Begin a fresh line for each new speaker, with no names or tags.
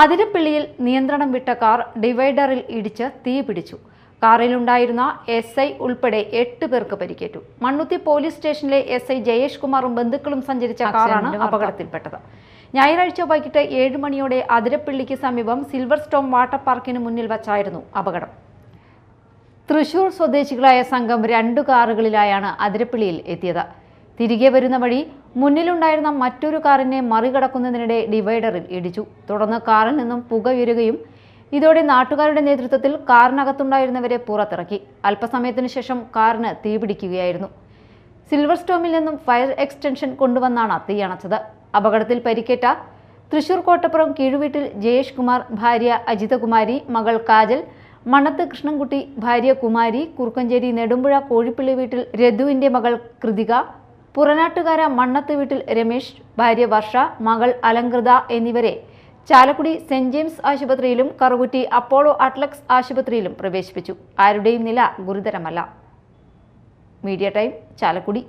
അതിരപ്പിള്ളിയിൽ നിയന്ത്രണം വിട്ട കാർ ഡിവൈഡറിൽ ഇടിച്ച് തീ പിടിച്ചു. കാറിലുണ്ടായിരുന്ന എസ് ഐ ഉൾപ്പെടെ എട്ട് പേർക്ക് പരിക്കേറ്റു. മണ്ണുത്തി പോലീസ് സ്റ്റേഷനിലെ എസ് ഐ ജയേഷ് കുമാറും ബന്ധുക്കളും സഞ്ചരിച്ച കാറാണ് അപകടത്തിൽപ്പെട്ടത്. ഞായറാഴ്ച വൈകിട്ട് ഏഴ് മണിയോടെ അതിരപ്പിള്ളിക്ക് സമീപം സിൽവർ സ്റ്റോം വാട്ടർ പാർക്കിന് മുന്നിൽ വച്ചായിരുന്നു അപകടം. തൃശൂർ സ്വദേശികളായ സംഘം രണ്ടു കാറുകളിലായാണ് അതിരപ്പിള്ളിയിൽ എത്തിയത്. തിരികെ വരുന്ന വഴി മുന്നിലുണ്ടായിരുന്ന മറ്റൊരു കാറിനെ മറികടക്കുന്നതിനിടെ ഡിവൈഡറിൽ ഇടിച്ചു. തുടർന്ന് കാറിൽ നിന്നും പുക ഉയരുകയും ഇതോടെ നാട്ടുകാരുടെ നേതൃത്വത്തിൽ കാറിനകത്തുണ്ടായിരുന്നവരെ പുറത്തിറക്കി. അല്പസമയത്തിനു ശേഷം കാറിന് തീപിടിക്കുകയായിരുന്നു സിൽവർ സ്റ്റോമിൽ നിന്നും ഫയർ എക്സ്റ്റൻഷൻ കൊണ്ടുവന്നാണ് തീയണച്ചത് അപകടത്തിൽ പരിക്കേറ്റ തൃശൂർ കോട്ടപ്പുറം കീഴുവീട്ടിൽ ജയേഷ് കുമാർ ഭാര്യ അജിതകുമാരി മകൾ കാജൽ മണത്ത് കൃഷ്ണൻകുട്ടി ഭാര്യ കുമാരി കുറുക്കഞ്ചേരി നെടുമ്പുഴ കോഴിപ്പള്ളി വീട്ടിൽ രഘുവിന്റെ മകൾ കൃതിക പുറനാട്ടുകാര മണ്ണത്ത് വീട്ടിൽ രമേശ് ഭാര്യ വർഷ മകൾ അലങ്കൃത എന്നിവരെ ചാലക്കുടി സെന്റ് ജെയിംസ് ആശുപത്രിയിലും കറുകുറ്റി അപ്പോളോ അട്ലക്സ് ആശുപത്രിയിലും പ്രവേശിപ്പിച്ചു. ആരുടെയും നില ഗുരുതരമല്ല. Media time Chalakudy.